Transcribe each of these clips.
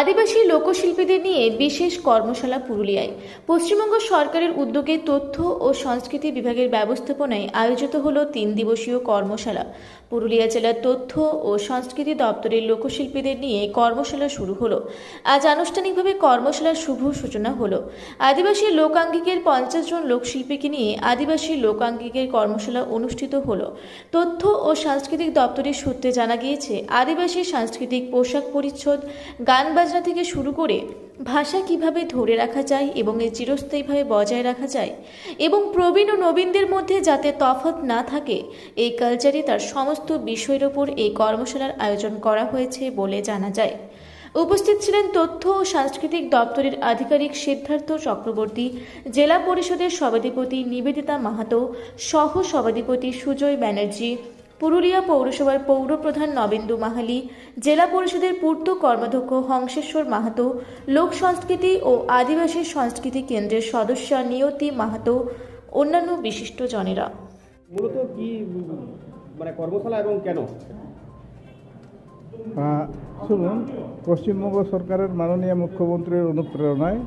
আদিবাসী লোকশিল্পীদের নিয়ে বিশেষ কর্মশালা পুরুলিয়ায়। পশ্চিমবঙ্গ সরকারের উদ্যোগে তথ্য ও সংস্কৃতি বিভাগের ব্যবস্থাপনায় আয়োজিত হল তিন দিবসীয় কর্মশালা। পুরুলিয়া জেলার তথ্য ও সংস্কৃতি দপ্তরের লোকশিল্পীদের নিয়ে কর্মশালা শুরু হলো। আজ আনুষ্ঠানিকভাবে কর্মশালার শুভ সূচনা হলো। আদিবাসী লোকাঙ্গিকের পঞ্চাশ জন লোকশিল্পীকে নিয়ে আদিবাসী লোকাঙ্গিকের কর্মশালা অনুষ্ঠিত হলো। তথ্য ও সাংস্কৃতিক দপ্তরের সূত্রে জানা গিয়েছে, আদিবাসী সাংস্কৃতিক পোশাক পরিচ্ছদ, গান বাজনা থেকে শুরু করে ভাষা কীভাবে ধরে রাখা যায় এবং এর চিরস্থায়ীভাবে বজায় রাখা যায় এবং প্রবীণ ও নবীনদের মধ্যে যাতে তফাৎ না থাকে, এই কালচারে তার সমস্ত বিষয়ের ওপর এই কর্মশালার আয়োজন করা হয়েছে বলে জানা যায়। উপস্থিত ছিলেন তথ্য ও সাংস্কৃতিক দপ্তরের আধিকারিক সিদ্ধার্থ চক্রবর্তী, জেলা পরিষদের সভাধিপতি নিবেদিতা মাহাতো সহ সভাধিপতি সুজয় ব্যানার্জি পুরুলিয়া পৌরসভার পৌরপ্রধান নবেন্দু মাহালি জেলা পরিষদের পূর্ত কর্মাধ্যক্ষ হংসেশ্বর মাহাতো লোক সংস্কৃতি ও আদিবাসী সংস্কৃতি কেন্দ্রের সদস্য নিয়তি মাহাতো অন্যান্য বিশিষ্ট জনেরা। মূলত কি মানে কর্মশালা এবং কেন? শুনুন পশ্চিমবঙ্গ সরকারের মাননীয় মুখ্যমন্ত্রীর অনুপ্রেরণায়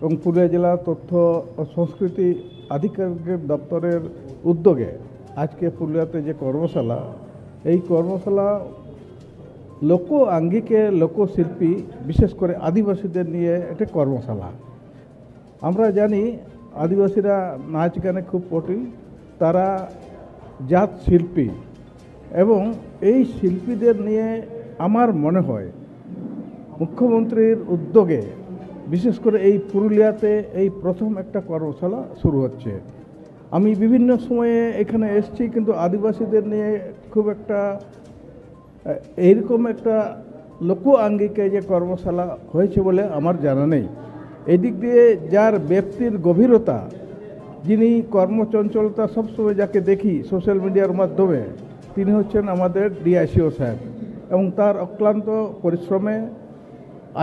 এবং পুরুলিয়া জেলা তথ্য ও সংস্কৃতি আধিকারিকের দপ্তরের উদ্যোগে আজকে পুরুলিয়াতে যে কর্মশালা, এই কর্মশালা লোক আঙ্গিকে লোকশিল্পী বিশেষ করে আদিবাসীদের নিয়ে একটা কর্মশালা। আমরা জানি আদিবাসীরা নাচ গানে খুব পটি তারা জাত শিল্পী এবং এই শিল্পীদের নিয়ে আমার মনে হয় মুখ্যমন্ত্রীর উদ্যোগে বিশেষ করে এই পুরুলিয়াতে এই প্রথম একটা কর্মশালা শুরু হচ্ছে। আমি বিভিন্ন সময়ে এখানে এসেছি, কিন্তু আদিবাসীদের নিয়ে খুব একটা এইরকম একটা লোক আঙ্গিকে যে কর্মশালা হয়েছে বলে আমার জানা নেই। এদিক দিয়ে যার ব্যক্তির গভীরতা, যিনি কর্মচঞ্চলতা সবসময় যাকে দেখি সোশ্যাল মিডিয়ার মাধ্যমে, তিনি হচ্ছেন আমাদের ডিআইসিও সাহেব এবং তার অক্লান্ত পরিশ্রমে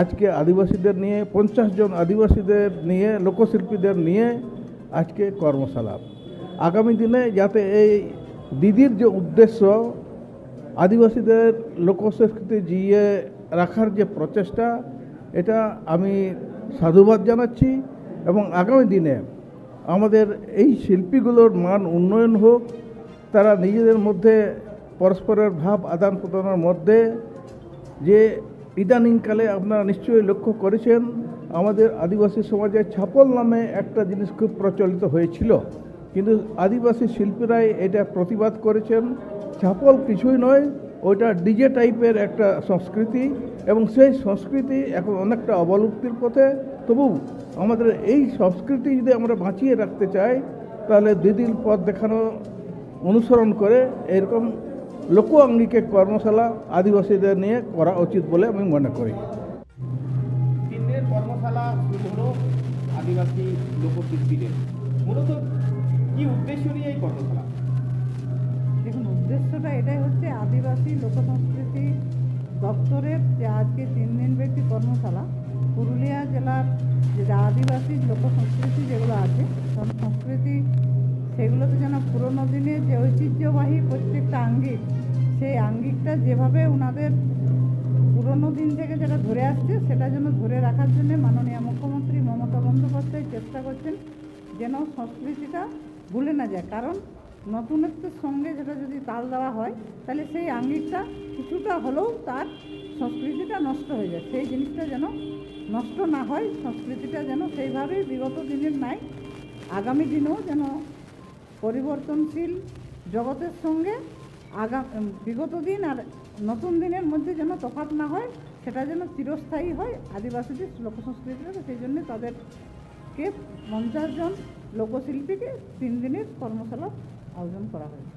আজকে আদিবাসীদের নিয়ে, পঞ্চাশ জন আদিবাসীদের নিয়ে, লোকশিল্পীদের নিয়ে আজকে কর্মশালা। আগামী দিনে যাতে এই দিদির যে উদ্দেশ্য আদিবাসীদের লোকসংস্কৃতি জিয়ে রাখার যে প্রচেষ্টা, এটা আমি সাধুবাদ জানাচ্ছি এবং আগামী দিনে আমাদের এই শিল্পীগুলোর মান উন্নয়ন হোক, তারা নিজেদের মধ্যে পরস্পরের ভাব আদান প্রদানের মধ্যে যে ইদানিংকালে আপনারা নিশ্চয়ই লক্ষ্য করেছেন, আমাদের আদিবাসী সমাজে ছাপল নামে একটা জিনিস খুব প্রচলিত হয়েছিল। কিন্তু আদিবাসী শিল্পীরাই এটা প্রতিবাদ করেছেন। ছাপল কিছুই নয়, ওইটা ডিজে টাইপের একটা সংস্কৃতি এবং সেই সংস্কৃতি এখন অনেকটা অবলুপ্তির পথে। তবু আমাদের এই সংস্কৃতি যদি আমরা বাঁচিয়ে রাখতে চাই, তাহলে দিদির পথ দেখানো, অনুসরণ করে এরকম লোক আঙ্গিকে কর্মশালা আদিবাসীদের নিয়ে করা উচিত বলে আমি মনে করি। কর্মশালা শুরু আদিবাসী লোকশিল্পীদের। মূলত কি উদ্দেশ্য নিয়ে এই কর্মশালা দেখুন, উদ্দেশ্যটা এটাই হচ্ছে আদিবাসী লোকসংস্কৃতি দপ্তরের যে আজকে তিন দিন ব্যাপী কর্মশালা, পুরুলিয়া জেলার যে আদিবাসী লোকসংস্কৃতি যেগুলো আছে, সংস্কৃতি সেগুলোতে যেন পুরোনো দিনের যে ঐতিহ্যবাহী প্রত্যেকটা আঙ্গিক, সেই আঙ্গিকটা যেভাবে ওনাদের পুরোনো দিন থেকে যেটা ধরে আসছে, সেটা যেন ধরে রাখার জন্য মাননীয় মুখ্যমন্ত্রী মমতা বন্দ্যোপাধ্যায় চেষ্টা করছেন যেন সংস্কৃতিটা ভুলে না যায়। কারণ নতুনত্বের সঙ্গে যেটা যদি তাল দেওয়া হয়, তাহলে সেই আঙ্গিকটা কিছুটা হলেও তার সংস্কৃতিটা নষ্ট হয়ে যায়। সেই জিনিসটা যেন নষ্ট না হয়, সংস্কৃতিটা যেন সেইভাবেই বিগত দিনের নাই, আগামী দিনেও যেন পরিবর্তনশীল জগতের সঙ্গে আগা বিগত দিন আর নতুন দিনের মধ্যে যেন তফাৎ না হয়, সেটা যেন চিরস্থায়ী হয়, আদিবাসীদের লোকসংস্কৃতিটা সেই জন্য তাদেরকে পঞ্চাশ জন লোকশিল্পীকে তিন দিনের কর্মশালা আয়োজন করা হয়েছে।